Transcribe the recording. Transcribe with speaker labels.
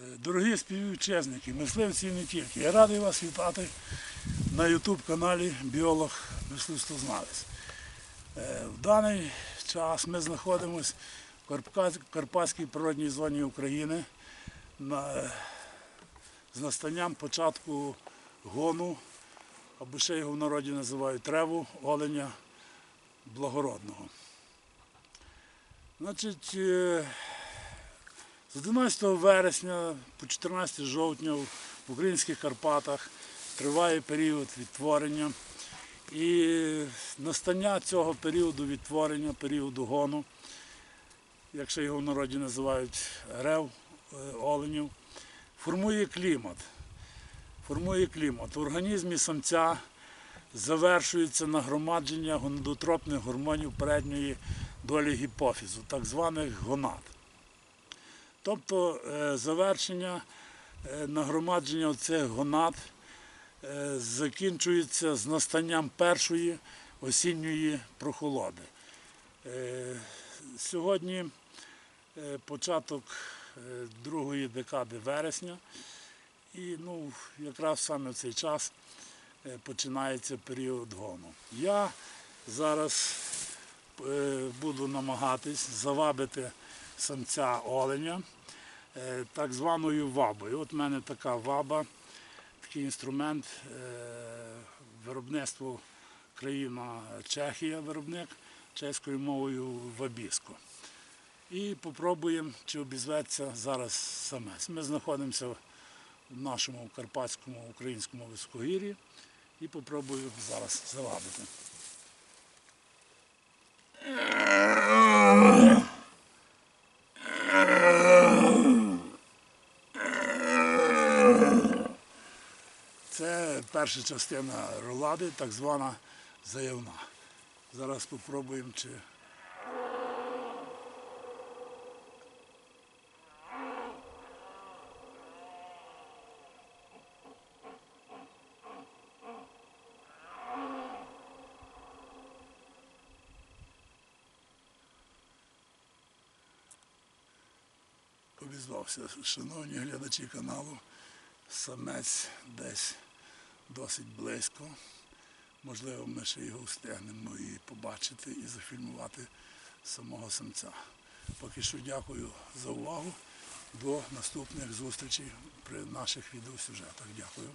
Speaker 1: Е, Дорогі співвітчизники, мисливці і не тільки. Я радий вас вітати на YouTube каналі Біолог Мисливствознавець. Е, В даний час ми знаходимося в Карпатській природній зоні України з настанням початку гону, або ще його в народі називають треву оленя благородного. Значить, е, з 11 вересня по 14 жовтня в українських Карпатах триває період відтворення. І настання цього періоду відтворення, періоду гону, як ще його в народі називають рев е, оленів, формує клімат. Формує клімат. В організмі самця завершується нагромадження гонадотропних гормонів передньої долі гіпофізу, так званих гонад. Тобто е, завершення е, нагромадження цих гонад е, закінчується з настанням першої осінньої прохолоди. Сьогодні початок другої декади вересня, і ну, якраз саме в цей час починається період гону. Я зараз буду намагатись завабити самця оленя е, так званою вабою. От в мене така ваба, такий інструмент, е, виробництво країна Чехія, виробник чеською мовою вабіско. І попробуємо, чи обізветься зараз самець. Ми знаходимося в нашому карпатському українському високогір'ї і попробую зараз завабити. Це перша частина рулади, так звана заявна. Зараз спробуємо, чи обізвався. Шановні глядачі каналу, самець десь досить близько. Можливо, ми ще його встигнемо і побачити, і зафільмувати самого самця. Поки що дякую за увагу. До наступних зустрічей при наших відеосюжетах. Дякую.